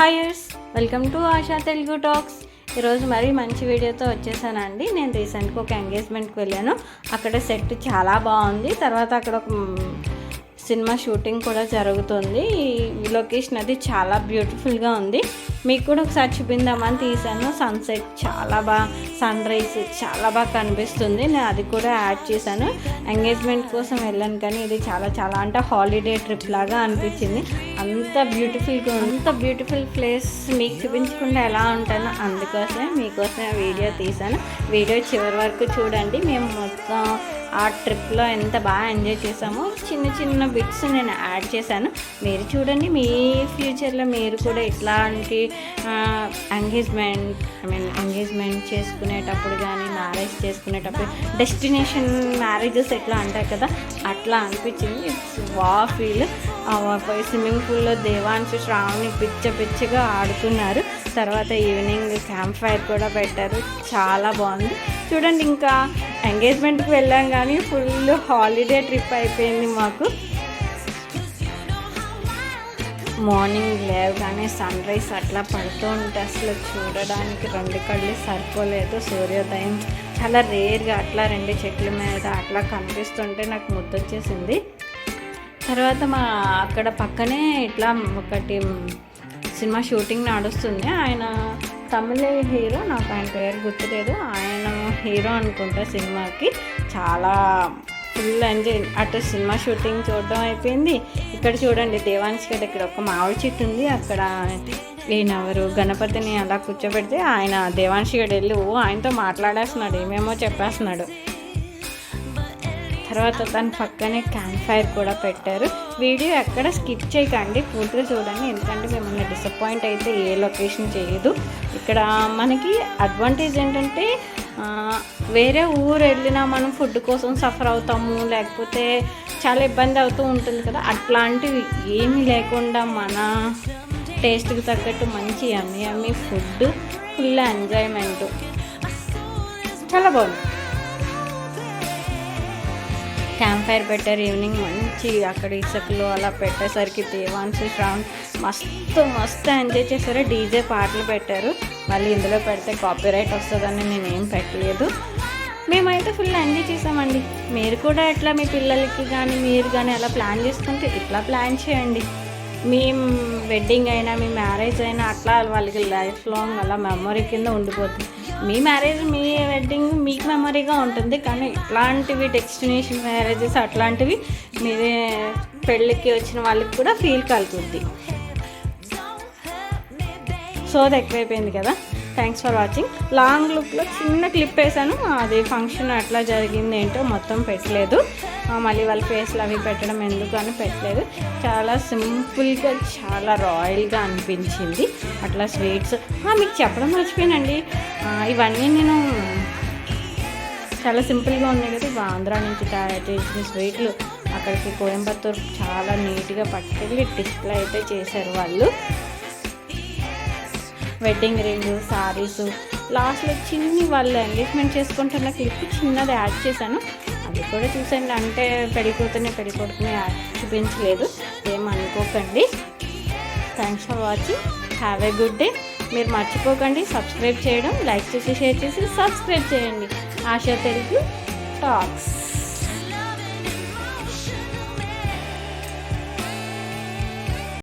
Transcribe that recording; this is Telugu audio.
హాయర్స్ welcome to Asha Telugu talks ఈరోజు మరీ మంచి వీడియోతో వచ్చేసానండి. నేను రీసెంట్గా ఒక ఎంగేజ్మెంట్కి వెళ్ళాను. అక్కడ సెట్ చాలా బాగుంది. తర్వాత అక్కడ ఒక సినిమా షూటింగ్ కూడా జరుగుతుంది. ఈ లొకేషన్ అది చాలా బ్యూటిఫుల్గా ఉంది. మీకు కూడా ఒకసారి చూపిందామని తీసాను. సన్సెట్ చాలా బాగా సన్ రైజ్ చాలా బాగా కనిపిస్తుంది. నేను అది కూడా యాడ్ చేశాను. ఎంగేజ్మెంట్ కోసం వెళ్ళాను కానీ ఇది చాలా చాలా అంటే హాలిడే ట్రిప్ లాగా అనిపించింది. అంత బ్యూటిఫుల్గా అంత బ్యూటిఫుల్ ప్లేస్ మీకు చూపించకుండా ఎలా ఉంటానో అందుకోసమే మీకోసమే వీడియో తీశాను. వీడియో చివరి వరకు చూడండి. మేము మొత్తం ఆ ట్రిప్లో ఎంత బాగా ఎంజాయ్ చేసామో చిన్న చిన్న బిట్స్ నేను యాడ్ చేశాను. మీరు చూడండి మీ ఫ్యూచర్లో మీరు కూడా ఇట్లాంటి ఎంగేజ్మెంట్ ఐ మీన్ ఎంగేజ్మెంట్ చేసుకునేటప్పుడు కానీ మ్యారేజ్ చేసుకునేటప్పుడు డెస్టినేషన్ మ్యారేజెస్ ఎట్లా అంటారు కదా అట్లా అనిపించింది. ఇట్స్ వా ఫీల్ స్విమ్మింగ్ పూల్లో దేవాంశ శ్రావణి పిచ్చ పిచ్చగా ఆడుకున్నారు తర్వాత ఈవినింగ్ క్యాంప్ ఫైర్ కూడా పెట్టారు. చాలా బాగుంది. చూడండి ఇంకా ఎంగేజ్మెంట్కి వెళ్ళాం కానీ ఫుల్ హాలిడే ట్రిప్ అయిపోయింది మాకు. మార్నింగ్ లేవగానే సన్ రైజ్ అట్లా పడుతూ ఉంటే అసలు చూడడానికి రెండు కళ్ళు సరిపోలేదు. సూర్యోదయం చాలా రేర్గా అట్లా రెండు చెట్ల మీద అట్లా కనిపిస్తుంటే నాకు ముద్దొచ్చేసింది. తర్వాత మా అక్కడ పక్కనే ఇట్లా ఒకటి సినిమా షూటింగ్ నడుస్తుంది. ఆయన తమిళ హీరో నాకు ఆయన పేరు గుర్తులేదు. ఆయన హీరో అనుకుంటా సినిమాకి. చాలా ఫుల్ ఎంజాయ్ అటు సినిమా షూటింగ్ చూడడం అయిపోయింది. ఇక్కడ చూడండి దేవాన్స్ గడ ఇక్కడ ఒక మామిడి చెట్టు ఉంది. అక్కడ ఈయన ఎవరు గణపతిని అలా కూర్చోబెడితే ఆయన దేవాన్షి గడ్డ వెళ్ళి ఓ ఆయనతో మాట్లాడేస్తున్నాడు ఏమేమో చెప్పేస్తున్నాడు. తర్వాత దాని పక్కనే క్యాంప్ ఫైర్ కూడా పెట్టారు. వీడియో ఎక్కడ స్కిప్ చేయకండి. పూర్తిగా చూడండి. ఎందుకంటే మిమ్మల్ని డిసప్పాయింట్ అయితే ఏ లొకేషన్ చేయదు. ఇక్కడ మనకి అడ్వాంటేజ్ ఏంటంటే వేరే ఊరు వెళ్ళినా మనం ఫుడ్ కోసం సఫర్ అవుతాము. లేకపోతే చాలా ఇబ్బంది అవుతూ ఉంటుంది కదా. అట్లాంటివి ఏమీ లేకుండా మన టేస్ట్కి తగ్గట్టు మంచి అమ్మి అమ్మి ఫుడ్ ఫుల్ ఎంజాయ్మెంట్. చాలా బాగుంది. క్యాంప్ ఫైర్ పెట్టారు ఈవినింగ్ మంచి అక్కడ ఇసుకలు అలా పెట్టేసరికి దేవాంశి శ్రావణ్ మస్తు మస్తు ఎంజాయ్ చేశారు. డీజే పాటలు పెట్టారు. మళ్ళీ ఇందులో పెడితే కాపీరైట్ వస్తుందని నేనేం పెట్టలేదు. మేమైతే ఫుల్ ఎంజాయ్ చేసామండి మీరు కూడా ఎట్లా మీ పిల్లలకి కానీ మీరు కానీ అలా ప్లాన్ చేసుకుంటే ఇట్లా ప్లాన్ చేయండి. మీ వెడ్డింగ్ అయినా మీ మ్యారేజ్ అయినా అట్లా వాళ్ళకి లైఫ్ లాంగ్ అలా మెమొరీ కింద ఉండిపోతుంది. మీ మ్యారేజ్ మీ వెడ్డింగ్ మీకు మెమరీగా ఉంటుంది. కానీ ఇట్లాంటివి డెస్టినేషన్ మ్యారేజెస్ అట్లాంటివి మీరే పెళ్ళికి వచ్చిన వాళ్ళకి కూడా ఫీల్ కలుగుద్ది. సో అది ఎక్కువైపోయింది కదా? థ్యాంక్స్ ఫర్ వాచింగ్ లాంగ్ లుక్లో చిన్న క్లిప్ వేసాను అది ఫంక్షన్ అట్లా జరిగింది ఏంటో మొత్తం పెట్టలేదు. మళ్ళీ వాళ్ళ ఫేస్లు అవి పెట్టడం ఎందుకు అని పెట్టలేదు. చాలా సింపుల్గా చాలా రాయల్గా అనిపించింది. అట్లా స్వీట్స్ మీకు చెప్పడం మర్చిపోయానండి. ఇవన్నీ నేను చాలా సింపుల్గా ఉన్నాయి కదా. ఇవి ఆంధ్రా నుంచి తయారు చేసిన స్వీట్లు అక్కడికి కోయంబత్తూరు చాలా నీట్గా పట్టుకెళ్ళి డిస్ప్లే అయితే చేశారు వాళ్ళు. వెడ్డింగ్ రింగ్ సారీస్ లాస్ట్లో చిన్ని వాళ్ళు ఎంగేజ్మెంట్ చేసుకుంటున్న క్లిప్ చిన్నది యాడ్ చేశాను. అది కూడా చూసండి అంటే పెళ్ళికూతునే పెళ్ళికొడుకునే యాడ్ చూపించలేదు. ఏం అనుకోకండి. Thanks for watching have a good day మీరు మర్చిపోకండి. సబ్స్క్రైబ్ చేయడం లైక్ చేసి షేర్ చేసి సబ్స్క్రైబ్ చేయండి. ఆశా తెలుగు టాక్స్.